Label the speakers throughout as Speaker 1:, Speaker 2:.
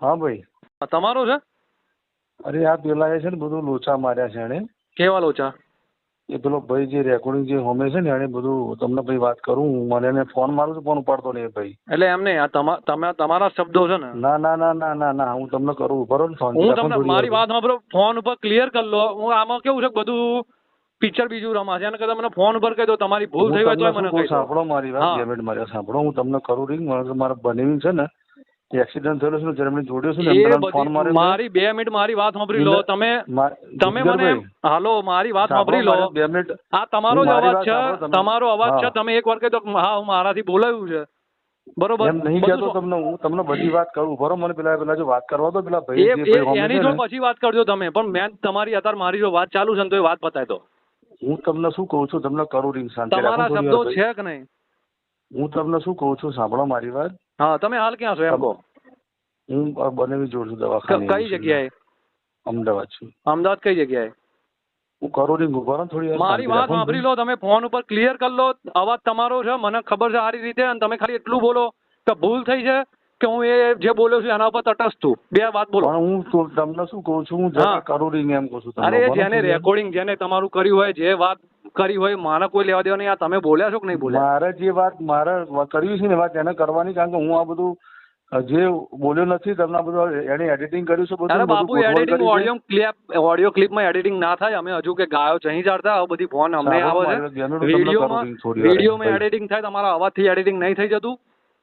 Speaker 1: હા ભાઈ.
Speaker 2: તમારો છે?
Speaker 1: અરે આ પેલા એ છે ને બધું લોચા માર્યા છે એને
Speaker 2: કેવા લોચા?
Speaker 1: એ પેલો ભાઈ જે રેકોર્ડિંગ જે હોમે છે ને એને બધું તમને ભાઈ વાત કરું હું મને એને ફોન મારું છું ફોન ઉપાડતો નહીં એ ભાઈ.
Speaker 2: એટલે એમ નહીં આ તમા તમે તમારા શબ્દો છે ને?
Speaker 1: ના ના ના ના ના ના હું તમને કરું બરોબર ને? ફોન
Speaker 2: હું તમને મારી વાત સાંભળો ફોન ઉપર ક્લિયર કરી લો. હું આમાં કેવું છે બધું પિક્ચર બીજું રમાશે. એને કરતા મને ફોન ઉપર કહી દો તમારી ભૂલ થઈ હોય તો મને કહી
Speaker 1: સાંભળો મારી વાત
Speaker 2: હા.
Speaker 1: મારી સાંભળો હું તમને કરું રિંગ મારે મારા બનેવી છે ને એક્સિડન્ટ થયેલો છે ને જ્યારે જોડ્યો છે ને ફોન માર્યો
Speaker 2: મારી બે મિનિટ મારી વાત સાંભળી લો. તમે તમે મને હાલો મારી વાત
Speaker 1: સાંભળી
Speaker 2: લો.
Speaker 1: મારી બે મિનિટ.
Speaker 2: આ તમારો જ અવાજ છે તમારો અવાજ છે તમે એક વાર કહી દો હા હું મારાથી બોલાયું છે. બરોબર?
Speaker 1: એમ નહીં કહેતો તમને હું તમને બધી વાત કરું. બરોબર મને પેલા પેલા જો વાત કરવા દો પેલા ભાઈ
Speaker 2: એની જો પછી વાત કરજો તમે. પણ મેં તમારી અત્યારે મારી જો વાત ચાલુ છે ને તો એ વાત પતાય દો.
Speaker 1: હું તમને શું કહું છું? તમને કરું રિંગ શાંતિ
Speaker 2: તમારા શબ્દો છે કે નહીં.
Speaker 1: હું તમને શું કહું છું? સાંભળો મારી વાત.
Speaker 2: હા તમે હાલ ક્યાં છો એમ?
Speaker 1: હું બનેવી જોડ છું દવાખાને
Speaker 2: કઈ જગ્યાએ?
Speaker 1: અમદાવાદ છું.
Speaker 2: અમદાવાદ કઈ જગ્યાએ?
Speaker 1: હું કરું રિંગ ઊભા થોડી
Speaker 2: મારી વાત સાંભળી લો તમે ફોન ઉપર ક્લિયર કરી લો અવાજ તમારો છે મને ખબર છે સારી રીતે અને તમે ખાલી એટલું બોલો કે ભૂલ થઈ છે કે હું એ જે બોલ્યો છું એના ઉપર તટસ્થ છું બે વાત બોલો.
Speaker 1: હું તમને શું કહું છું હું જરા
Speaker 2: હા.
Speaker 1: કરું એમ કહું છું
Speaker 2: અરે જેને રેકોર્ડિંગ જેને તમારું કર્યું હોય જે વાત કરી હોય મારે કોઈ લેવા દેવા નહીં. આ તમે બોલ્યા છો કે નહીં બોલ્યા?
Speaker 1: મારે જે વાત મારે કર્યું છે ને વાત એને કરવાની કારણ કે હું આ બધું જે બોલ્યો નથી તમને બધું એને એડિટિંગ કર્યું છે બધું
Speaker 2: બાપુ એડિટિંગ. ઓડિયો ક્લિપ ઓડિયો ક્લિપમાં એડિટિંગ ના થાય. અમે હજુ કે ગાયો ચહી જાડતા આ બધી ફોન અમને આવે છે. વિડીયોમાં. વિડીયોમાં એડિટિંગ થાય તમારા અવાજથી એડિટિંગ નહીં થઈ જતું.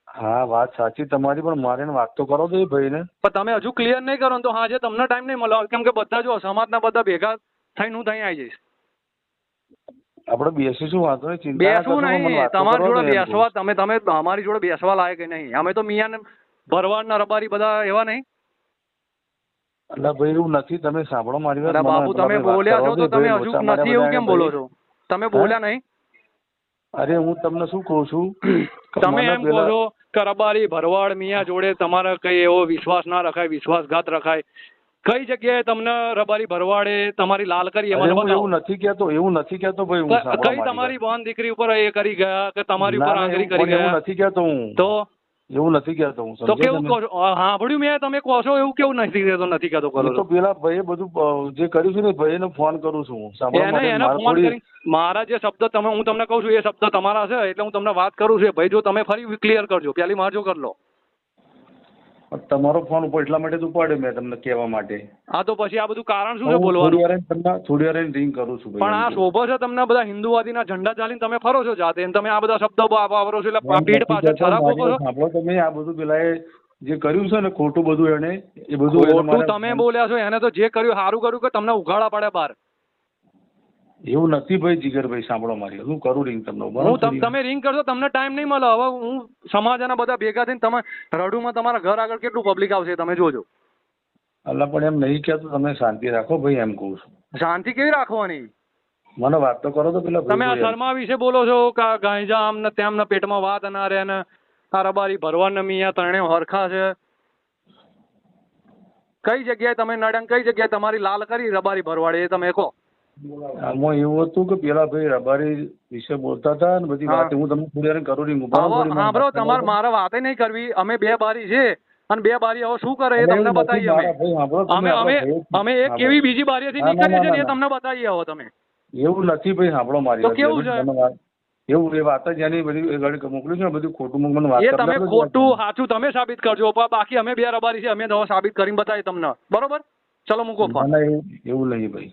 Speaker 1: હા વાત સાચી તમારી પણ મારે વાત તો કરો દો ભાઈ ભાઈને.
Speaker 2: પણ તમે હજુ ક્લિયર નહીં કરો ને તો હાજે તમને ટાઈમ નહીં મળે કેમ કે બધા જો સમાજના બધા ભેગા થઈને હું ત્યાં આવી જઈશ.
Speaker 1: આપણે બેસીશું વાંધો નહીં ચિંતા
Speaker 2: બેસવું નહીં. તમારી જોડે. બેસવા તમે તમે અમારી જોડે બેસવા લાયક નહીં. અમે તો મિયાને ભરવાડના રબારી બધા એવા નહીં.
Speaker 1: એટલે ભાઈ એવું નથી તમે સાંભળો મારી વાત
Speaker 2: બાપુ તમે બોલ્યા છો તો તમે હજુ નથી એવું કેમ બોલો છો? તમે બોલ્યા નહીં?
Speaker 1: અરે હું તમને શું કહું છું?
Speaker 2: તમે એમ કહો છો કે રબારી ભરવાડ મિયા જોડે તમારે કઈ એવો વિશ્વાસ ના રખાય વિશ્વાસઘાત રખાય. કઈ જગ્યાએ તમને રબારી ભરવાડે તમારી લાલ કરી
Speaker 1: હું એવું નથી કહેતો એવું નથી કહેતો ભાઈ હું
Speaker 2: કઈ તમારી
Speaker 1: વાત.
Speaker 2: બોન દીકરી ઉપર એ કરી ગયા કે તમારી ઉપર
Speaker 1: ના,
Speaker 2: આંગળી કરી
Speaker 1: એવું
Speaker 2: ગયા?
Speaker 1: નથી કહેતો હું.
Speaker 2: તો?
Speaker 1: એવું નથી કહેતો હું
Speaker 2: તો કેવું કહો સાંભળ્યું મેં તમે કહો છો એવું કેવું નથી કહેતો નથી કહેતો કરો
Speaker 1: તો પેલા ભાઈએ બધું જે કર્યું છે ને ભાઈને ફોન કરું છું
Speaker 2: એને એને ફોન કરી મારા જે શબ્દ તમે હું તમને કહું છું એ શબ્દ તમારા છે એટલે હું તમને વાત કરું છું. ભાઈ જો તમે ફરી ક્લિયર કરજો પેલી મારજો કરી લો.
Speaker 1: તમારો ફોન ઉપર એટલા માટે જ ઉપાડ્યો મેં તમને કહેવા માટે.
Speaker 2: આ તો પછી આ બધું કારણ શું છે બોલવાનું?
Speaker 1: થોડી વાર રિંગ કરું છું
Speaker 2: પણ આ શોભો છે તમને બધા હિન્દુવાદીના ઝંડા ચાલીને તમે ફરો છો જાતે અને તમે આ બધા શબ્દો વાપરો છો એટલે પીઠ પાછળ ખરાબ બોલો છો?
Speaker 1: તમે આ બધું પેલા જે કર્યું છે ને ખોટું બધું એને એ બધું
Speaker 2: તમે બોલ્યા છો એને તો જે કર્યું સારું કર્યું કે તમને ઉઘાડા પડે બહાર.
Speaker 1: એવું નથી ભાઈ જીગરભાઈ સાંભળો મારી હું કરું રિંગ તમને
Speaker 2: હું તમે રિંગ કરશો તમને ટાઈમ નહીં મળે. હવે હું સમાજના બધા ભેગા થઈને તમે રડુમાં તમારા ઘર આગળ કેટલું પબ્લિક આવશે તમે જોજો.
Speaker 1: અલ્લા પણ એમ નહીં કહેતો તમે શાંતિ રાખો ભાઈ એમ કહું છું.
Speaker 2: શાંતિ કેવી રાખવાની?
Speaker 1: મને વાત તો કરો તો પેલા
Speaker 2: તમે આ શર્મા વિશે બોલો છો કે ગાંજા આમ ને તેમ ને પેટમાં વાત ના રહે ને આ રબારી ભરવા ને મિયા ત્રણે હરખા છે. કઈ જગ્યાએ તમે નડંગ કઈ જગ્યાએ તમારી લાલ કરી રબારી ભરવાડે એ તમે કહો.
Speaker 1: આમાં એવું હતું કે પેલા ભાઈ રબારી વિશે બોલતા હતા ને બધી વાત હું તમને થોડી કરું મને
Speaker 2: સાંભળો તમારે મારા વાતે નહીં કરવી. અમે બે બારી છે અને બે બારી હવે શું કરે એ તમને બતાવીએ અમે. અમે અમે અમે એક કેવી બીજી બારીએથી નીકળીએ છીએ એ તમને બતાવીએ હવે તમે.
Speaker 1: એવું નથી ભાઈ સાંભળો મારી
Speaker 2: તો કેવું છે?
Speaker 1: એવું એ વાત જ એની બધી ઘડી મોકલ્યું છે ને બધું ખોટું મને વાત
Speaker 2: એ તમે ખોટું સાચું તમે સાબિત કરજો. બાકી અમે બે રબારી છે અમે સાબિત કરીને બતાવીએ તમને. બરોબર? ચલો મૂકો ફોન
Speaker 1: એવું નહીં ભાઈ.